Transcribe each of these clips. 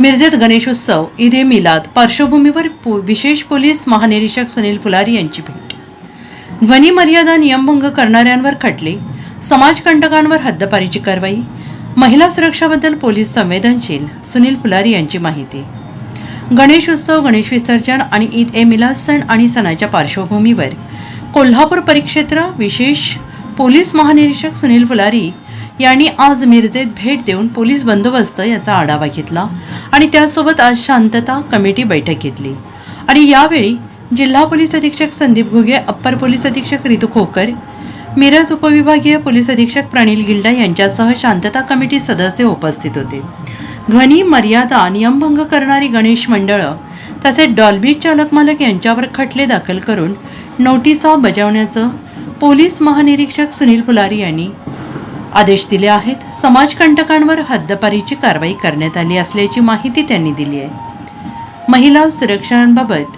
मिरजेत गणेशोत्सव ईद ए मिलाद पार्श्वभूमीवर पो विशेष पोलीस महानिरीक्षक सुनील फुलारी यांची भेट. ध्वनी मर्यादा नियमभंग करणाऱ्यांवर खटले समाजकंटकांवर हद्दपारीची कारवाई महिला सुरक्षाबद्दल पोलीस संवेदनशील सुनील फुलारी यांची माहिती. गणेशोत्सव गणेश विसर्जन आणि ईद ए मिलाद सण आणि सणाच्या पार्श्वभूमीवर कोल्हापूर परिक्षेत्र विशेष पोलीस महानिरीक्षक सुनील फुलारी यांनी आज मिरजेत भेट देऊन पोलीस बंदोबस्त याचा आढावा घेतला आणि त्यासोबत आज शांतता कमिटी बैठक घेतली. आणि यावेळी जिल्हा पोलीस अधीक्षक संदीप घुगे अप्पर पोलीस अधीक्षक रितू खोकर मिरज उपविभागीय पोलीस अधीक्षक प्रणील गिल्डा यांच्यासह शांतता कमिटी सदस्य उपस्थित होते. ध्वनी मर्यादा नियमभंग करणारी गणेश मंडळं तसेच डॉल्बी चालक मालक यांच्यावर खटले दाखल करून नोटिसा बजावण्याचं पोलीस महानिरीक्षक सुनील फुलारी यांनी आदेश दिले आहेत. समाजकंटकांवर हद्दपारीची कारवाई करण्यात आली असल्याची माहिती त्यांनी दिली आहे. महिला सुरक्षांबाबत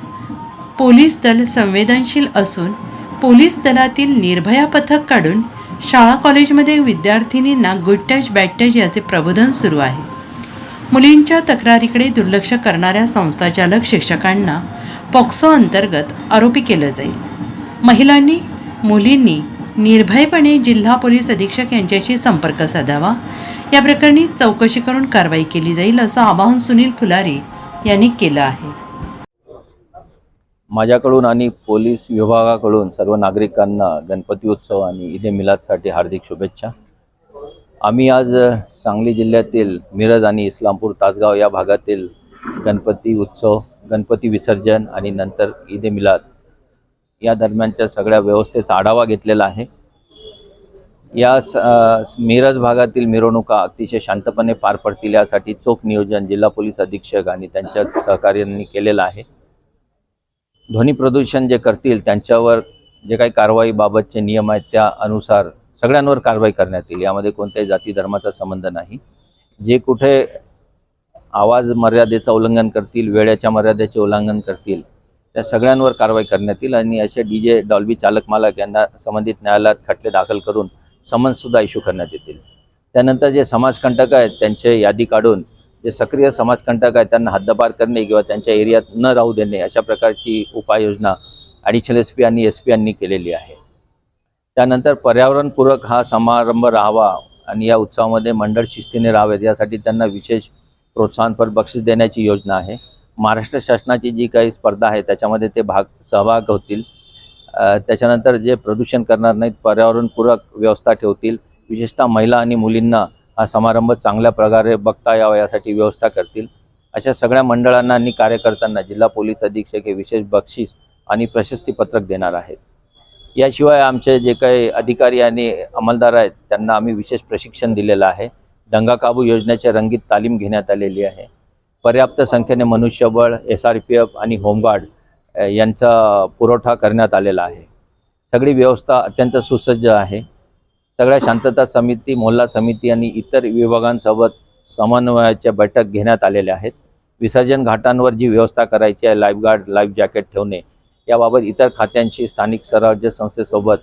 पोलीस दल संवेदनशील असून पोलीस दलातील निर्भया पथक काढून शाळा कॉलेजमध्ये विद्यार्थिनींना गुड टच बॅड टच याचे प्रबोधन सुरू आहे. मुलींच्या तक्रारीकडे दुर्लक्ष करणाऱ्या संस्थाचालक शिक्षकांना पॉक्सो अंतर्गत आरोपी केलं जाईल. महिलांनी मुलींनी निर्भयपणे जिल्हा पोलीस अधीक्षक यांच्याशी संपर्क साधावा. या प्रकरणी चौकशी करून कारवाई केली जाईल असं आवाहन सुनील फुलारी यांनी केलं आहे. माझ्याकडून आणि पोलीस विभागाकडून सर्व नागरिकांना गणपती उत्सव आणि ईद मिलादसाठी हार्दिक शुभेच्छा. आम्ही आज सांगली जिल्ह्यातील मिरज आणि इस्लामपूर तासगाव या भागातील गणपती उत्सव गणपती विसर्जन आणि नंतर ईद मिलाद या दरम्यानच्या सगळ्या व्यवस्थेचा आढावा घेतलेला आहे. या मिरज भागातील मिरवणुका अतिशय शांतपणे पार पडतील यासाठी चोख नियोजन जिल्हा पोलीस अधीक्षक आणि त्यांच्या सहकार्यांनी केलेलं आहे. ध्वनी प्रदूषण जे करतील त्यांच्यावर जे काही कारवाईबाबतचे नियम आहेत त्या अनुसार सगळ्यांवर कारवाई करण्यात येईल. यामध्ये कोणत्याही जाती धर्माचा संबंध नाही. जे कुठे आवाज मर्यादेचं उल्लंघन करतील वेळेच्या मर्यादेचे उल्लंघन करतील त्या सगळ्यांवर कारवाई करण्यात येईल आणि असे डी जे डॉल्बी चालक मालक यांना संबंधित न्यायालयात खटले दाखल करून समन्ससुद्धा इश्यू करण्यात येतील. त्यानंतर जे समाजकंटक आहेत त्यांचे यादी काढून जे सक्रिय समाजकंटक आहेत त्यांना हद्दपार करणे किंवा त्यांच्या एरियात न राहू देणे अशा प्रकारची उपाययोजना ॲडिशनल एस पी आणि एस पी यांनी केलेली आहे. त्यानंतर पर्यावरणपूरक हा समारंभ राहावा आणि या उत्सवामध्ये मंडळ शिस्तीने राहावेत यासाठी त्यांना विशेष प्रोत्साहनपर बक्षीस देण्याची योजना आहे. महाराष्ट्र शासनाची जी काही स्पर्धा आहे त्याच्यामध्ये ते भाग सहभाग होतील. त्याच्यानंतर जे प्रदूषण करणार नाहीत पर्यावरणपूरक व्यवस्था ठेवतील. विशेषतः महिला आणि मुलींना हा समारंभ चांगल्या प्रकारे बघता यावा यासाठी व्यवस्था करतील. अशा सगळ्या मंडळांना आणि कार्यकर्त्यांना जिल्हा पोलीस अधीक्षक हे विशेष बक्षीस आणि प्रशस्तीपत्रक देणार आहेत. याशिवाय आमचे जे काही अधिकारी आणि अंमलदार आहेत त्यांना आम्ही विशेष प्रशिक्षण दिलेलं आहे. दंगा काबू योजनेची रंगीत तालीम घेण्यात आलेली आहे. पर्याप्त संख्येने मनुष्यबळ एस आर पी एफ आणि होमगार्ड यांचा पुरवठा करण्यात आलेला आहे. सगळी व्यवस्था अत्यंत सुसज्ज आहे. सगळ्या शांतता समिती मोहल्ला समिती आणि इतर विभागांसोबत समन्वयाच्या बैठक घेण्यात आलेल्या आहेत. विसर्जन घाटांवर जी व्यवस्था करायची आहे लाईफगार्ड लाईफ जॅकेट ठेवणे याबाबत इतर खात्यांशी स्थानिक स्वराज्य संस्थेसोबत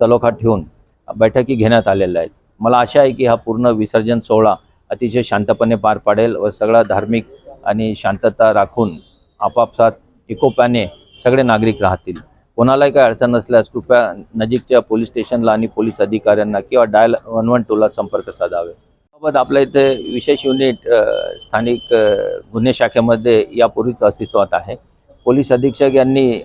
सलोखा ठेवून बैठकी घेण्यात आलेल्या आहेत. मला आशा आहे की हा पूर्ण विसर्जन सोहळा अतिशय शांतपणे पार पाडेल व सगळा धार्मिक आणि शांतता राखून आपापसात एकोप्याने सगळे नागरिक राहतील. कोणालाही काही अडचण नसल्यास कृपया नजीकच्या पोलीस स्टेशनला आणि पोलीस अधिकाऱ्यांना किंवा डायल वन वन टूला संपर्क साधावे. बाबत आपल्या इथे विशेष युनिट स्थानिक गुन्हे शाखेमध्ये यापूर्वीच अस्तित्वात आहे. पोलीस अधीक्षक यांनी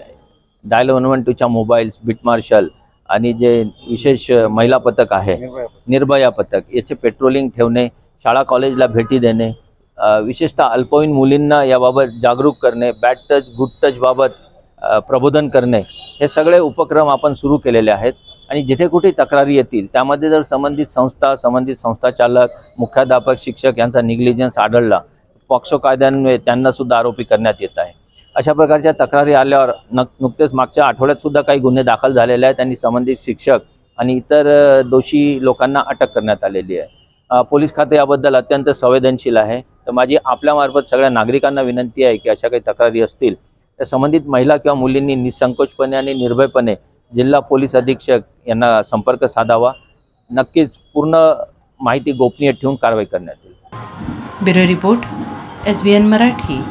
डायल वन वन टूच्या मोबाईल्स बीट मार्शल आणि जे विशेष महिला पथक आहे निर्भया पथक याचे पेट्रोलिंग ठेवणे शाळा कॉलेजला भेटी देणे विशेषतः अल्पवयीन मुलींना याबाबत जागरूक करणे बॅड टच गुड टचबाबत प्रबोधन करणे हे सगळे उपक्रम आपण सुरू केलेले आहेत. आणि जिथे कुठे तक्रारी येतील त्यामध्ये जर संबंधित संस्था संबंधित संस्थाचालक मुख्याध्यापक शिक्षक यांचा निग्लिजन्स आढळला पॉक्सो कायद्यान्वये त्यांना सुद्धा आरोपी करण्यात येत आहे. अशा प्रकारच्या तक्रारी आल्यावर नक नुकतेच मागच्या आठवड्यात सुद्धा काही गुन्हे दाखल झालेले आहेत आणि संबंधित शिक्षक आणि इतर दोषी लोकांना अटक करण्यात आलेली आहे. पोलीस खाते याबद्दल अत्यंत संवेदनशील आहे. तर माझी आपल्यामार्फत सगळ्या नागरिकांना विनंती आहे की अशा काही तक्रारी असतील तर संबंधित महिला किंवा मुलींनी निसंकोचपणे आणि निर्भयपणे जिल्हा पोलीस अधीक्षक यांना संपर्क साधावा. नक्कीच पूर्ण माहिती गोपनीय ठेवून कारवाई करण्यात येईल. Bureau report S B N Marathi.